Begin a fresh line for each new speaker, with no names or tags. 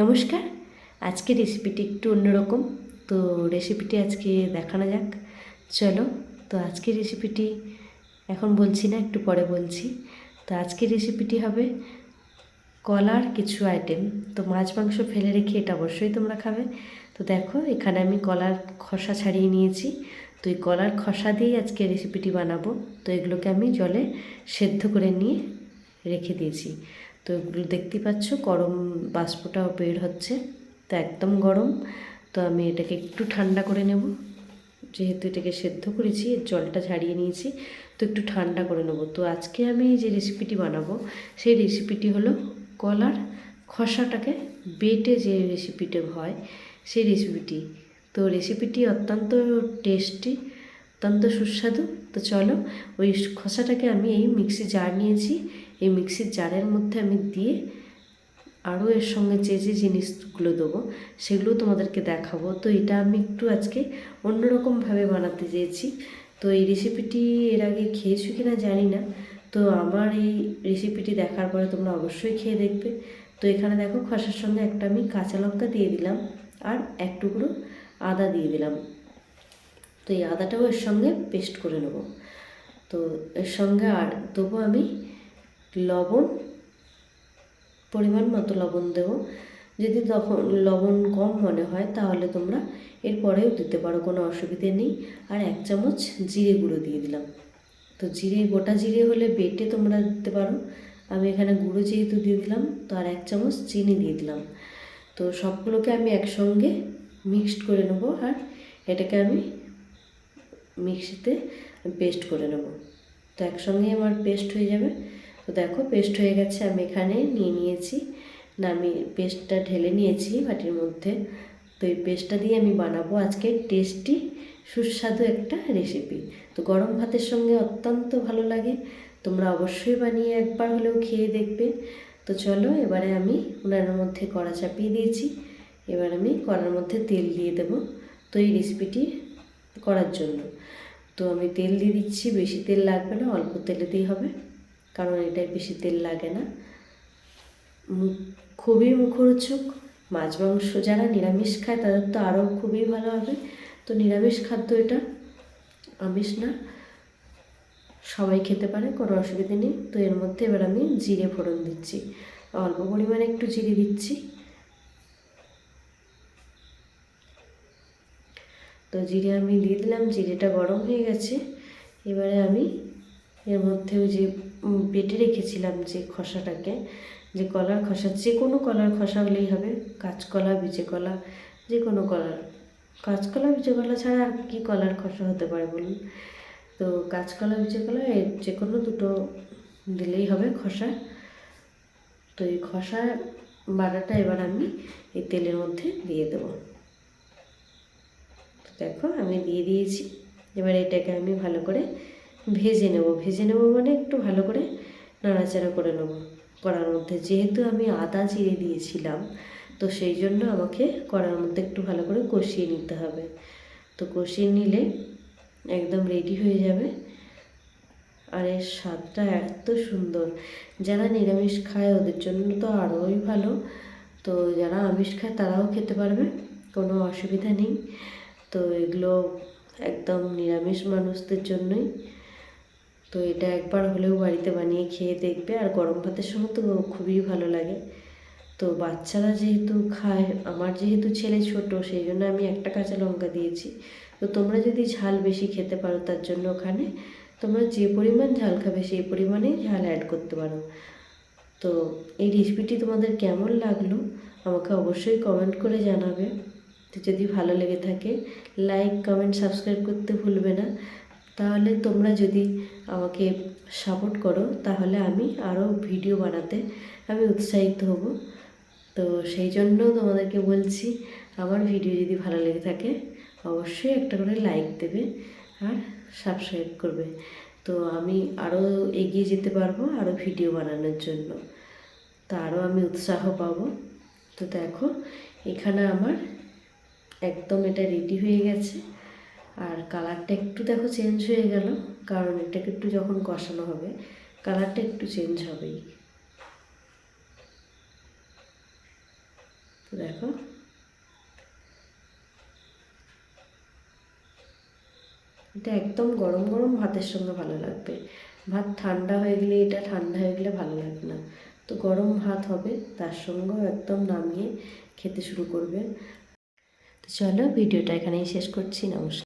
নমস্কার। আজকে রেসিপিটি একটু অন্যরকম। তো রেসিপিটি আজকে দেখানো যাক। চলো, তো আজকে রেসিপিটি এখন বলছি না, একটু পরে বলছি। তো আজকে রেসিপিটি হবে কলার কিছু আইটেম তো মাছ, মাংস ফেলে রেখে এটা অবশ্যই তোমরা খাবে। তো দেখো, এখানে আমি কলার খসা ছাড়িয়ে নিয়েছি। তো এই কলার খসা দিয়েই আজকে রেসিপিটি বানাবো। তো এগুলোকে আমি জলে সেদ্ধ করে নিয়ে রেখে দিয়েছি। তো এগুলো দেখতেই পাচ্ছ গরম বাষ্পটাও বের হচ্ছে। তো একদম গরম। তো আমি এটাকে একটু ঠান্ডা করে নেব। যেহেতু এটাকে সেদ্ধ করেছি জলটা ঝাড়িয়ে নিয়েছি, তো একটু ঠান্ডা করে নেব। তো আজকে আমি যে রেসিপিটি বানাবো, সেই রেসিপিটি হলো কলার খসাটাকে বেটে যে রেসিপিটা হয়, সেই রেসিপিটি তো রেসিপিটি অত্যন্ত টেস্টি অত্যন্ত সুস্বাদু। তো চলো ওই খসাটাকে আমি এই মিক্সি জার নিয়েছি। এই মিক্সির জারের মধ্যে আমি দিয়ে আরও এর সঙ্গে যে যে জিনিসগুলো দেবো, সেগুলো তোমাদেরকে দেখাবো। তো এটা আমি একটু আজকে অন্যরকমভাবে বানাতে চেয়েছি। তো এই রেসিপিটি এর আগে খেয়েছো কি না জানি না। তো আমার এই রেসিপিটি দেখার পরে তোমরা অবশ্যই খেয়ে দেখবে। তো এখানে দেখো খসার সঙ্গে একটা আমি কাঁচা লঙ্কা দিয়ে দিলাম আর এক টুকরো আদা দিয়ে দিলাম। তো এই আদাটাও এর সঙ্গে পেস্ট করে নেব। তো এর সঙ্গে আর দেবো আমি লবণ, পরিমাণ মতো লবণ দেবো। যদি তখন লবণ কম মনে হয়, তাহলে তোমরা এরপরেও দিতে পারো, কোনো অসুবিধে নেই। আর এক চামচ জিরে গুঁড়ো দিয়ে দিলাম। তো জিরে, গোটা জিরে হলে বেটে তোমরা দিতে পারো। আমি এখানে গুঁড়ো যেহেতু দিয়ে দিলাম, তো আর এক চামচ চিনি দিয়ে দিলাম। তো সবগুলোকে আমি একসঙ্গে মিক্সড করে নেব, আর এটাকে আমি মিক্সিতে পেস্ট করে নেব। তো একসঙ্গে আমার পেস্ট হয়ে যাবে। তো দেখো পেস্ট হয়ে গেছে, আমি এখানে নিয়ে নিয়েছি। না, আমি পেস্টটা ঢেলে নিয়েছি বাটির মধ্যে। তো এই পেস্টটা দিয়ে আমি বানাবো আজকে টেস্টি সুস্বাদু একটা রেসিপি তো গরম ভাতের সঙ্গে অত্যন্ত ভালো লাগে। তোমরা অবশ্যই বানিয়ে একবার হলেও খেয়ে দেখবে। তো চলো, এবারে আমি উনানের মধ্যে কড়া চাপিয়ে দিয়েছি। এবার আমি কড়ার মধ্যে তেল দিয়ে দেবো। তো এই রেসিপিটি করার জন্য। তো আমি তেল দিয়ে দিচ্ছি, বেশি তেল লাগবে না, অল্প তেলেতেই হবে। কারণ এটায় বেশি তেল লাগে না। খুবই মুখরোচক। মাছ, মাংস যারা নিরামিষ খায় তাদের তো আরও খুবই ভালো হবে। তো নিরামিষ খাদ্য এটা, আমিষ না। সবাই খেতে পারে, কোনো অসুবিধে নেই। তো এর মধ্যে এবার আমি জিরে ফোড়ন দিচ্ছি। অল্প পরিমাণে একটু জিরে দিচ্ছি। তো জিরে আমি দিয়ে দিলাম, জিরেটা গরম হয়ে গেছে। এবারে আমি এর মধ্যে ওই যে বেটে রেখেছিলাম যে খসাটাকে, যে কলার খসা, যে কোনো কলার খসা হলেই হবে। কাঁচকলা বিচে কলা যে কোনো কলার। কাঁচকলা বিচে কলা ছাড়া আর কী কলার খসা হতে পারে বলুন? তো কাঁচকলা বিচে কলা যে কোনো দুটো দিলেই হবে খসা। তো এই খসা বাটাটা এবার আমি এই তেলের মধ্যে দিয়ে দেবো। দেখো, আমি দিয়ে দিয়েছি। এবার এটাকে আমি ভালো করে ভেজে নেব। ভেজে নেব মানে একটু ভালো করে নাড়াচাড়া করে নেব কড়ার মধ্যে। যেহেতু আমি আদা জিরে দিয়েছিলাম, তো সেই জন্য আমাকে কড়ার মধ্যে একটু ভালো করে কষিয়ে নিতে হবে। তো কষিয়ে নিলে একদম রেডি হয়ে যাবে। আর এর স্বাদটা এত সুন্দর। যারা নিরামিষ খায়, ওদের জন্য তো আরোই ভালো। তো যারা আমিষ খায়, তারাও খেতে পারবে, কোনো অসুবিধা নেই। তো এগুলো একদম নিরামিষ মানুষদের জন্যই। তো এটা একবার হলেও বাড়িতে বানিয়ে খেয়ে দেখবে। আর গরম ভাতের সঙ্গে তো খুবই ভালো লাগে। তো বাচ্চারা যেহেতু খায়, আমার যেহেতু ছেলে ছোট, সেই জন্য আমি একটা কাঁচা লঙ্কা দিয়েছি। তো তোমরা যদি ঝাল বেশি খেতে পারো তার জন্য ওখানে, তোমরা যে পরিমাণ ঝাল খাবে সেই পরিমাণেই ঝাল অ্যাড করতে পারো। তো এই রেসিপিটি তোমাদের কেমন লাগল? আমাকে অবশ্যই কমেন্ট করে জানাবে। তো যদি ভালো লেগে থাকে লাইক কমেন্ট সাবস্ক্রাইব করতে ভুলবে না। তাহলে তোমরা যদি আমাকে সাপোর্ট করো, তাহলে আমি আরও ভিডিও বানাতে আমি উৎসাহিত হব। তো সেই জন্য তোমাদেরকে বলছি, আমার ভিডিও যদি ভালো লেগে থাকে, অবশ্যই একটা করে লাইক দেবে আর সাবস্ক্রাইব করবে। তো আমি আরও এগিয়ে যেতে পারব আরও ভিডিও বানানোর জন্য। তো আরও আমি উৎসাহ পাবো। তো দেখো, এখানে আমার একদম এটা রেডি হয়ে গেছে। আর কালারটা একটু দেখো চেঞ্জ হয়ে গেল, কারণ এটাকে একটু যখন কষানো হবে কালারটা একটু চেঞ্জ হবেই। তো দেখো। এটা একদম গরম গরম ভাতের সঙ্গে ভালো লাগবে। ভাত ঠান্ডা হয়ে গেলে, এটা ঠান্ডা হয়ে গেলে ভালো লাগবে না। তো গরম ভাত হবে, তার সঙ্গেও একদম নামিয়ে খেতে শুরু করবে। তো চলো, ভিডিওটা এখানেই শেষ করছি, নমস্কার।